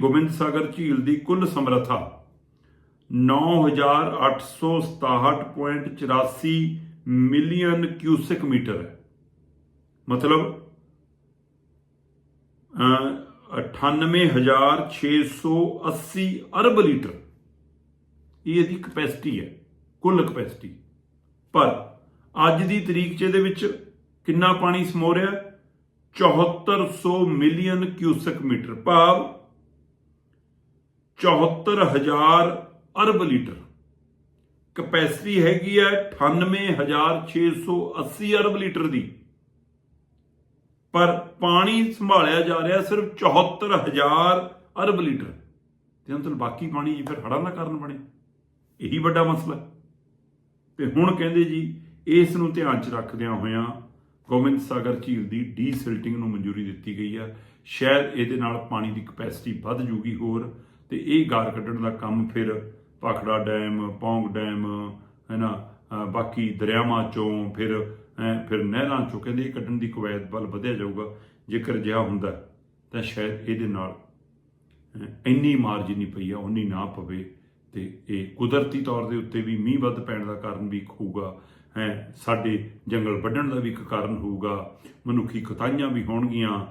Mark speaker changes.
Speaker 1: ਗੋਬਿੰਦ ਸਾਗਰ ਝੀਲ ਦੀ ਕੁੱਲ ਸਮਰੱਥਾ 9867.84 ਮਿਲੀਅਨ ਕਿਊਸਿਕ ਮੀਟਰ ਹੈ। ਮਤਲਬ ਅਹ, 98680 ਅਰਬ ਲੀਟਰ। ਇਹ ਇਹਦੀ ਕਪੈਸਿਟੀ ਹੈ ਕੁੱਲ ਕਪੈਸਿਟੀ। ਪਰ ਅੱਜ ਦੀ ਤਰੀਕ 'ਚ ਇਹਦੇ ਵਿੱਚ ਕਿੰਨਾ ਪਾਣੀ ਸਮੋ ਰਿਹਾ 7400 ਮਿਲੀਅਨ ਕਿਊਸਕ ਮੀਟਰ ਭਾਵ 74000 ਅਰਬ ਲੀਟਰ। ਕਪੈਸਿਟੀ ਹੈਗੀ ਹੈ 98680 ਅਰਬ ਲੀਟਰ ਦੀ। ਪਰ ਪਾਣੀ ਸੰਭਾਲਿਆ ਜਾ ਰਿਹਾ ਸਿਰਫ 74000 ਅਰਬ ਲੀਟਰ। ਤੇ ਅੰਤਲ ਬਾਕੀ ਪਾਣੀ ਜੀ ਫਿਰ ਹੜਾਂ ਦਾ ਕਾਰਨ ਬਣੇ। ਇਹੀ ਵੱਡਾ ਮਸਲਾ ਹੈ। ਤੇ ਹੁਣ ਕਹਿੰਦੇ ਜੀ, ਇਸ ਨੂੰ ਧਿਆਨ 'ਚ ਰੱਖਦਿਆਂ ਹੋਇਆਂ ਗੋਬਿੰਦ ਸਾਗਰ ਝੀਲ ਦੀ ਡੀਸਿਲਟਿੰਗ ਨੂੰ ਮਨਜ਼ੂਰੀ ਦਿੱਤੀ ਗਈ ਹੈ। ਸ਼ਾਇਦ ਇਹਦੇ ਨਾਲ ਪਾਣੀ ਦੀ ਕਪੈਸਿਟੀ ਵੱਧ ਜੂਗੀ ਹੋਰ। ਤੇ ਇਹ ਗਾਰ ਕੱਢਣ ਦਾ ਕੰਮ ਫਿਰ ਭਾਖੜਾ ਡੈਮ, ਪੌਂਗ ਡੈਮ ਹੈ ਨਾ ਬਾਕੀ ਦਰਿਆਵਾਂ ਚੋਂ ਫਿਰ ਅਹ ਫਿਰ ਨਹਿਰਾਂ ਚੋਂ ਕਹਿੰਦੇ ਇਹ ਕੱਢਣ ਦੀ ਕਵਾਇਦ ਵੱਲ ਵਧਿਆ ਜਾਊਗਾ, ਜੇਕਰ ਅਜਿਹਾ ਹੁੰਦਾ ਤਾਂ ਸ਼ਾਇਦ ਇਹਦੇ ਨਾਲ ਇੰਨੀ ਮਾਰ ਜਿੰਨੀ ਪਈ ਆ ਉਨੀ ਨਾ ਪਵੇ ਤੇ ਇਹ ਕੁਦਰਤੀ ਤੌਰ ਦੇ ਉੱਤੇ ਵੀ ਮੀਂਹ ਵੱਧ ਪੈਣ ਦਾ ਕਾਰਨ ਵੀ ਹੋਊਗਾ ਹੈ ਸਾਡੇ ਜੰਗਲ ਵੱਢਣ ਦਾ ਵੀ ਇੱਕ ਕਾਰਨ ਹੋਊਗਾ, ਮਨੁੱਖੀ ਖਤਾਈਆਂ ਵੀ ਹੋਣਗੀਆਂ